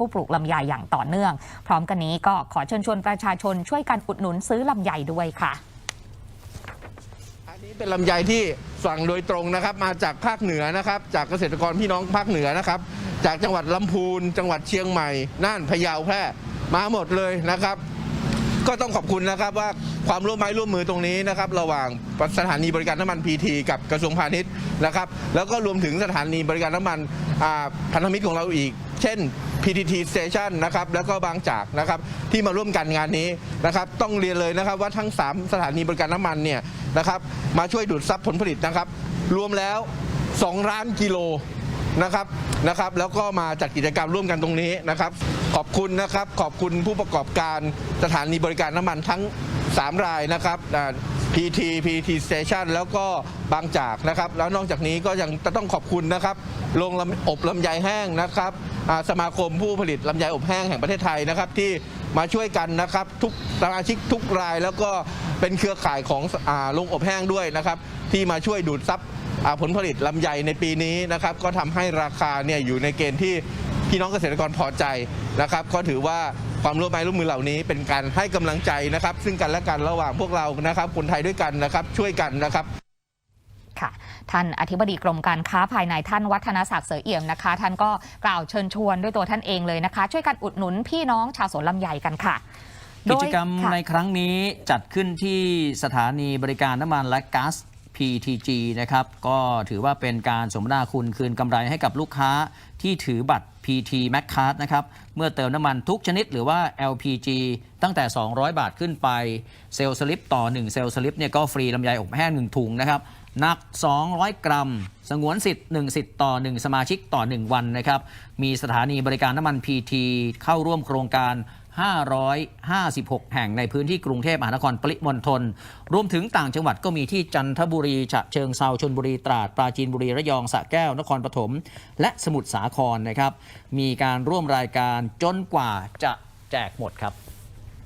ผู้ปลูกลำไยอย่างต่อเนื่อง พร้อมกันนี้ก็ขอเชิญชวนประชาชนช่วยกันอุดหนุนซื้อลำไยด้วยค่ะ อันนี้เป็นลำไยที่สั่งโดยตรงนะครับ มาจากภาคเหนือนะครับ จากเกษตรกรพี่น้องภาคเหนือนะครับ จากจังหวัดลำพูน จังหวัดเชียงใหม่ น่านพะเยาแพร่มาหมดเลยนะครับ ก็ต้องขอบคุณนะครับว่า ความร่วมไม้ร่วมมือตรงนี้นะครับระหว่างสถานีบริการน้ำมันพีทีกับกระทรวงพาณิชย์นะครับ แล้วก็รวมถึงสถานีบริการน้ำมันพันธมิตรของเราอีก เช่น PTT Station นะครับแล้วก็บางจากนะครับที่มาร่วมกันงานนี้นะครับต้องเรียนเลยนะครับว่าทั้ง 3 สถานีบริการน้ำมันเนี่ยนะครับมาช่วยดูดซับผลผลิตนะครับ รวมแล้ว 2 ล้านกิโล นะครับนะครับ แล้วก็มาจัดกิจกรรมร่วมกันตรงนี้นะครับ ขอบคุณนะครับขอบคุณผู้ประกอบการสถานีบริการน้ำมันทั้ง 3 รายนะครับ PT PT Station แล้วก็บางจากนะครับ แล้วนอกจากนี้ก็ยังจะต้องขอบคุณนะครับโรงอบลำไยแห้งนะครับสมาคมผู้ผลิตลำไยอบแห้งแห่งประเทศไทยนะครับที่ มาช่วยกันนะครับทุกสมาชิกทุกรายแล้วก็เป็นเครือข่ายของอ่าโรงอบแห้งด้วยนะครับ ที่มาช่วยดูดซับผลผลิตลำไยในปีนี้นะครับ ก็ทำให้ราคาเนี่ยอยู่ในเกณฑ์ที่พี่น้องเกษตรกรพอใจนะครับ ก็ถือว่าความร่วมไม้ร่วมมือเหล่านี้เป็นการให้กำลังใจนะครับ ซึ่งกันและกันระหว่างพวกเรานะครับ คนไทยด้วยกันนะครับ ช่วยกันนะครับ ค่ะ ท่านอธิบดีกรมการค้าภายในท่านวัฒนศักดิ์เสือเอี่ยมนะคะ ท่านก็กล่าวเชิญชวนด้วยตัวท่านเองเลยนะคะ ช่วยกันอุดหนุนพี่น้องชาวสวนลำไยกันค่ะโดกิยจกรรมค่ะในครั้งนี้จัดขึ้นที่สถานีบริการน้ำมันและก๊าซ PTG นะครับก็ถือว่าเป็นการสมนาคุณคืนกำไรให้กับลูกค้าที่ถือบัตร PT Mac Card นะครับเมื่อเติมน้ำมันทุกชนิดหรือว่า LPG ตั้งแต่ 200 บาทขึ้นไป เซลล์สลิปต่อ 1 เซลล์สลิปเนี่ยก็ฟรีลำไยอบแห้ง1ถุงนะครับ หนัก 200 กรัม สงวนสิทธิ์ 1 สิทธิ์ต่อ 1 สมาชิกต่อ 1 วันนะครับ มีสถานีบริการน้ำมัน PT เข้าร่วมโครงการ 556 แห่งในพื้นที่กรุงเทพมหานครปริมณฑลรวมถึงต่างจังหวัดก็มีที่จันทบุรี ฉะเชิงเซาชนบุรีตราด ปราจีนบุรี ระยองสระแก้ว นครปฐม และสมุทรสาครนะครับ มีการร่วมรายการจนกว่าจะแจกหมดครับ